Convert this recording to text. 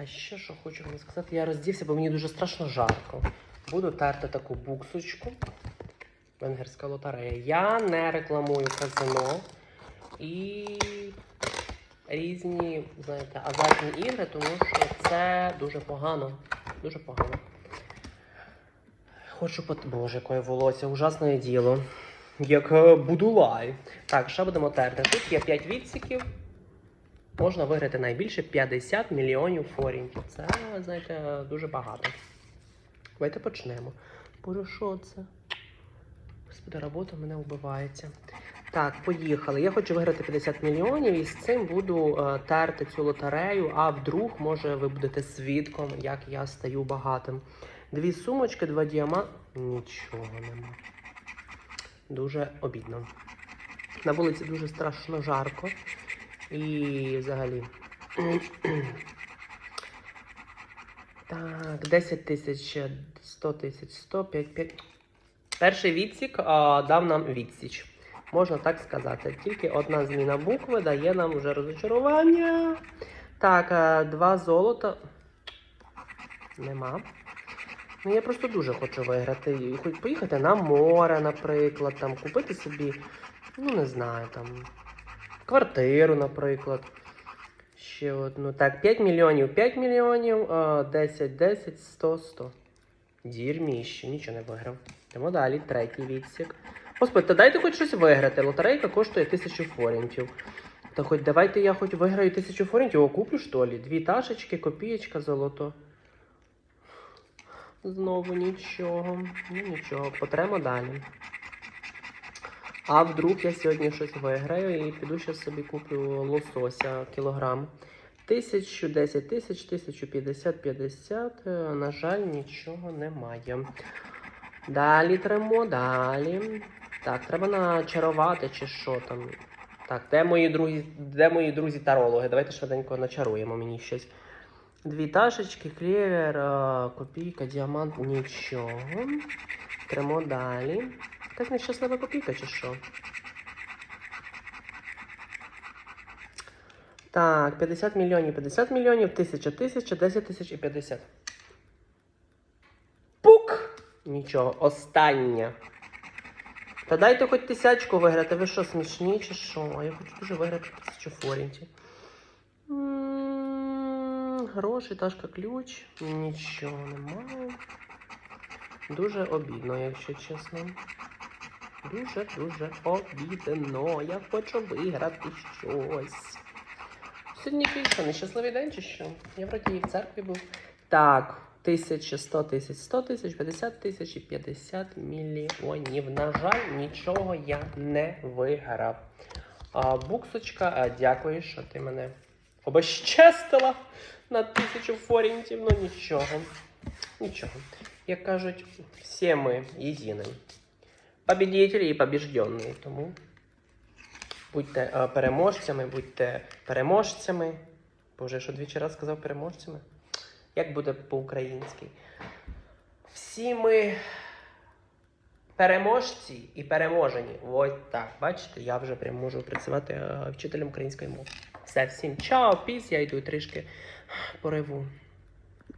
А ще що хочу вам сказати, я роздівся, бо мені дуже страшно жарко. Буду терти таку буксочку. Венгерська лотерея. Я не рекламую казино і різні, знаєте, азартні ігри, тому що це дуже погано. Дуже погано. Хочу пот... Боже, яке волосся, ужасне діло. Як е, будулай. Так, що будемо терти? Тут є 5 відсіків. Можна виграти найбільше 50 мільйонів форінтів. Це, знаєте, дуже багато. Давайте почнемо. Боже, що це? Господи, робота мене вбивається. Так, поїхали. Я хочу виграти 50 мільйонів і з цим буду е, терти цю лотерею, а вдруг, може, ви будете свідком, як я стаю багатим. Дві сумочки, два діаманти. Нічого нема. Дуже обідно. На вулиці дуже страшно жарко. І взагалі. Так, 10 тисяч, 100 тисяч, 100, 5, 5. Перший відсік а, дав нам відсіч. Можна так сказати. Тільки одна зміна букви дає нам вже розочарування. Так, а, два золота. Нема. Ну, я просто дуже хочу виграти. Хоч поїхати на море, наприклад, там, купити собі, ну не знаю, там, квартиру, наприклад. Ще одну. Так, 5 мільйонів, 5 мільйонів, 10, 10, 100, 100. Дірміще, нічого не виграв. Йдемо далі, третій відсік. Господи, та дайте хоч щось виграти. Лотерейка коштує 1000 форінтів. Та хоч давайте я хоч виграю 1000 форінтів, о, куплю, що ли? Дві ташечки, копієчка, золото. Знову нічого. Ну нічого, потремо далі. А вдруг я сьогодні щось виграю і піду ще собі куплю лосося кілограм. Тисячу, 10 тисяч, тисячу 50, 50. Е, На жаль, нічого немає. Далі тремо, далі. Так, треба начарувати чи що там. Так, де мої друзі, де мої друзі тарологи? Давайте швиденько начаруємо мені щось. Дві ташечки, клевер, е, копійка, діамант, нічого. Тремо далі. Якась нещаслива копійка чи що? Так, 50 мільйонів, 50 мільйонів, 1000, 1000, 10 тисяч і 50. Пук! Нічого, остання. Та дайте хоч тисячку виграти. Ви що, смішні чи що? А я хочу дуже виграти тисячу форінтів. Гроші, ташка, ключ. Нічого немає. Дуже обідно, якщо чесно. Дуже-дуже обідно. Я хочу виграти щось. Сьогодні який що, нещасливий день чи що? Я вроді і в церкві був. Так, тисячі, 100 тисяч, 100 тисяч, 50 тисяч і 50 мільйонів. На жаль, нічого я не виграв. А, буксочка, а, дякую, що ти мене обещестила на тисячу форінтів. Ну нічого. Нічого. Як кажуть, всі ми єдині. Побідітелі і побіжденні. Тому будьте переможцями, будьте переможцями. Боже, що двічі раз сказав переможцями? Як буде по-українськи? Всі ми переможці і переможені. Ось так. Бачите, я вже прям можу працювати вчителем української мови. Все, всім чао, піс, я йду трішки пориву.